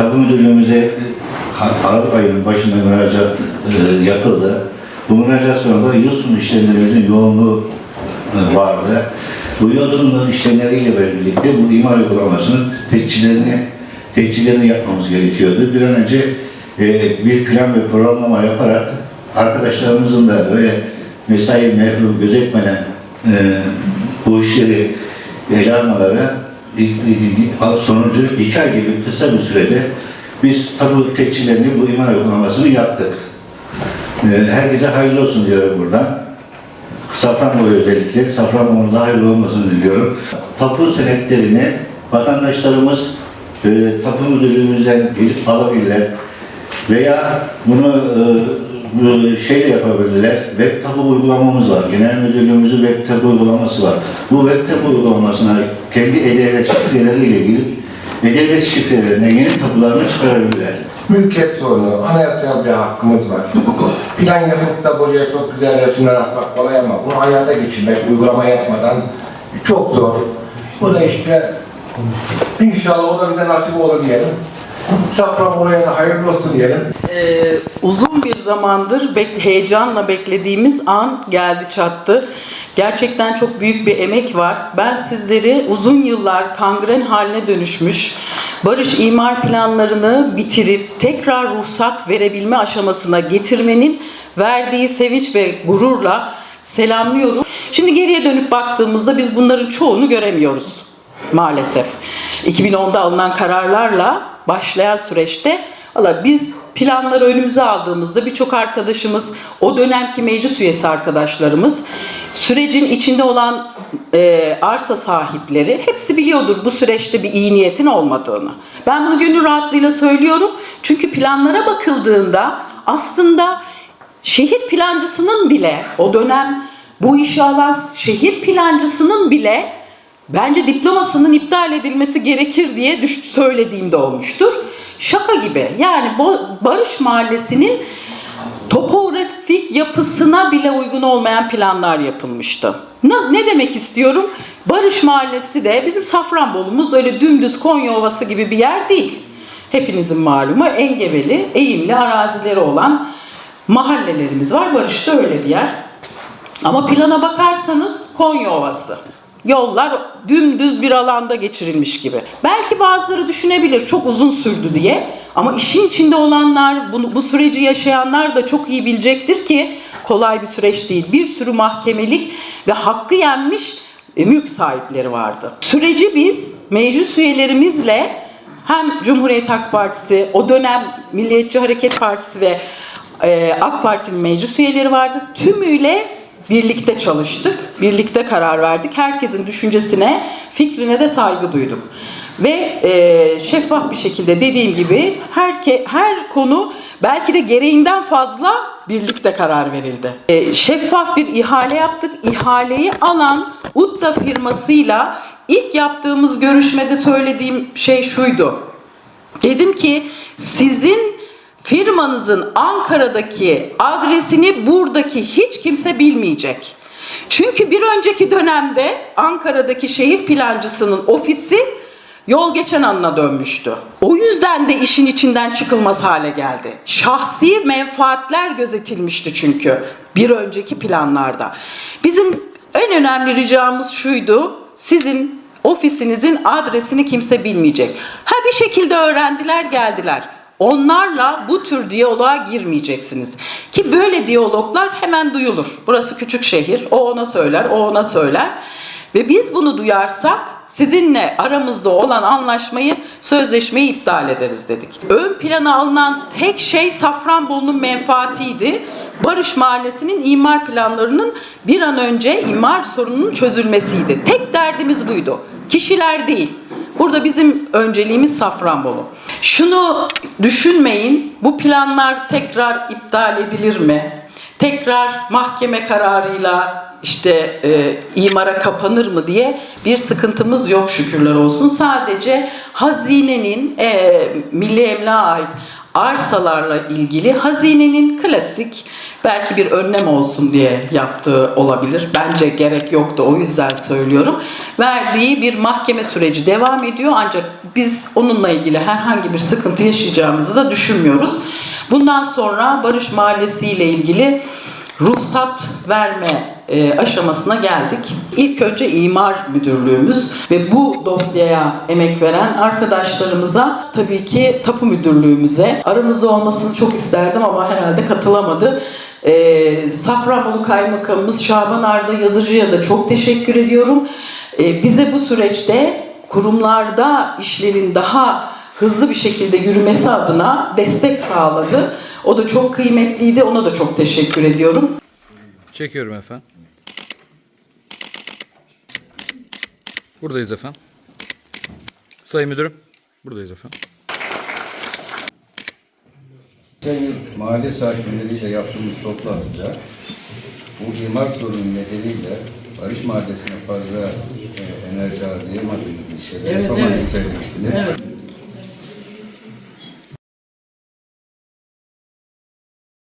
Tapu Müdürlüğümüze Aralık ayının başında müracaat e, yapıldı. Bu müracaat sonunda sonu işlemlerimizin yoğunluğu e, vardı. Bu sonu işlemleriyle birlikte bu imar uygulamasının teçhilerini, teçhilerini yapmamız gerekiyordu. Bir an önce e, bir plan ve programlama yaparak arkadaşlarımızın da böyle mesai mevzu gözetmeden e, bu işleri ele almaları sonucu iki ay gibi kısa bir sürede biz tabu teçhilerini bu imar uygulamasını yaptık. E, herkese hayırlı olsun diyorum buradan. Safranbolu özellikle, Safranbolu'nun hayırlı olmasını diliyorum. Tapu senetlerini vatandaşlarımız e, tapu müdürlüğümüzden alabilirler. Veya bunu e, şey de yapabilirler. Web tapu uygulamamız var. Genel müdürlüğümüzün web tapu uygulaması var. Bu web tapu uygulamasına kendi e-devlet şifreleriyle girip e-devlet şifrelerine yeni tapularını çıkarabilirler. Mülkiyet sorunu, anayasal bir hakkımız var. Plan yapıp da buraya çok güzel resimler asmak kolay ama bunu hayata geçirmek, uygulama yapmadan çok zor. Bu da işte inşallah o da bize nasip olur diyelim. Safranbolu'ya da hayırlı olsun diyelim. Ee, uzun bir zamandır bek- heyecanla beklediğimiz an geldi çattı. Gerçekten çok büyük bir emek var. Ben sizleri uzun yıllar kangren haline dönüşmüş barış imar planlarını bitirip tekrar ruhsat verebilme aşamasına getirmenin verdiği sevinç ve gururla selamlıyorum. Şimdi geriye dönüp baktığımızda biz bunların çoğunu göremiyoruz maalesef. 2010'da alınan kararlarla başlayan süreçte valla biz planları önümüze aldığımızda birçok arkadaşımız, o dönemki meclis üyesi arkadaşlarımız, sürecin içinde olan e, arsa sahipleri hepsi biliyordur bu süreçte bir iyi niyetin olmadığını. Ben bunu gönül rahatlığıyla söylüyorum. Çünkü planlara bakıldığında aslında şehir plancısının bile o dönem bu işi alan şehir plancısının bile bence diplomasının iptal edilmesi gerekir diye söylediğimde olmuştur. Şaka gibi. Yani Barış Mahallesi'nin topografik yapısına bile uygun olmayan planlar yapılmıştı. Ne, ne demek istiyorum? Barış Mahallesi de bizim Safranbolumuz öyle dümdüz Konya Ovası gibi bir yer değil. Hepinizin malumu engebeli, eğimli arazileri olan mahallelerimiz var. Barış da öyle bir yer. Ama plana bakarsanız Konya Ovası. Yollar dümdüz bir alanda geçirilmiş gibi. Belki bazıları düşünebilir çok uzun sürdü diye. Ama işin içinde olanlar, bunu, bu süreci yaşayanlar da çok iyi bilecektir ki kolay bir süreç değil. Bir sürü mahkemelik ve hakkı yenmiş e, mülk sahipleri vardı. Süreci biz meclis üyelerimizle hem Cumhuriyet Halk Partisi, o dönem Milliyetçi Hareket Partisi ve e, AK Parti'nin meclis üyeleri vardı. Tümüyle birlikte çalıştık, birlikte karar verdik. Herkesin düşüncesine, fikrine de saygı duyduk. Ve e, şeffaf bir şekilde dediğim gibi herke, her konu belki de gereğinden fazla birlikte karar verildi. E, şeffaf bir ihale yaptık. İhaleyi alan UDDA firmasıyla ilk yaptığımız görüşmede söylediğim şey şuydu. Dedim ki sizin firmanızın Ankara'daki adresini buradaki hiç kimse bilmeyecek. Çünkü bir önceki dönemde Ankara'daki şehir plancısının ofisi yol geçen anına dönmüştü. O yüzden de işin içinden çıkılmaz hale geldi. Şahsi menfaatler gözetilmişti çünkü bir önceki planlarda. Bizim en önemli ricamız şuydu. Sizin ofisinizin adresini kimse bilmeyecek. Ha bir şekilde öğrendiler geldiler. Onlarla bu tür diyaloğa girmeyeceksiniz. Ki böyle diyaloglar hemen duyulur. Burası küçük şehir. O ona söyler, o ona söyler. Ve biz bunu duyarsak sizinle aramızda olan anlaşmayı, sözleşmeyi iptal ederiz dedik. Ön plana alınan tek şey Safranbolu'nun menfaatiydi. Barış Mahallesi'nin imar planlarının bir an önce imar sorununun çözülmesiydi. Tek derdimiz buydu. Kişiler değil. Burada bizim önceliğimiz Safranbolu. Şunu düşünmeyin, bu planlar tekrar iptal edilir mi? Tekrar mahkeme kararıyla işte e, imara kapanır mı diye bir sıkıntımız yok şükürler olsun. Sadece hazinenin e, milli emlağa ait arsalarla ilgili hazinenin klasik Belki bir önlem olsun diye yaptığı olabilir. Bence gerek yoktu o yüzden söylüyorum. Verdiği bir mahkeme süreci devam ediyor ancak biz onunla ilgili herhangi bir sıkıntı yaşayacağımızı da düşünmüyoruz. Bundan sonra Barış Mahallesi ile ilgili ruhsat verme e, aşamasına geldik. İlk önce imar müdürlüğümüz ve bu dosyaya emek veren arkadaşlarımıza tabii ki tapu müdürlüğümüze aramızda olmasını çok isterdim ama herhalde katılamadı. E, Safranbolu Kaymakamımız Şaban Arda Yazıcı'ya da çok teşekkür ediyorum. E, bize bu süreçte kurumlarda işlerin daha hızlı bir şekilde yürümesi adına destek sağladı. O da çok kıymetliydi. Ona da çok teşekkür ediyorum. Çekiyorum efendim. Buradayız efendim. Sayın Müdürüm. Buradayız efendim. Yıl mahalle sakinleriyle yaptığımız toplantıda bu imar sorunu nedeniyle Barış Mahallesi'ne fazla e, enerji harcayamadığınızı, işleri Evet, yapamadığınızı evet. söylemiştiniz. Evet.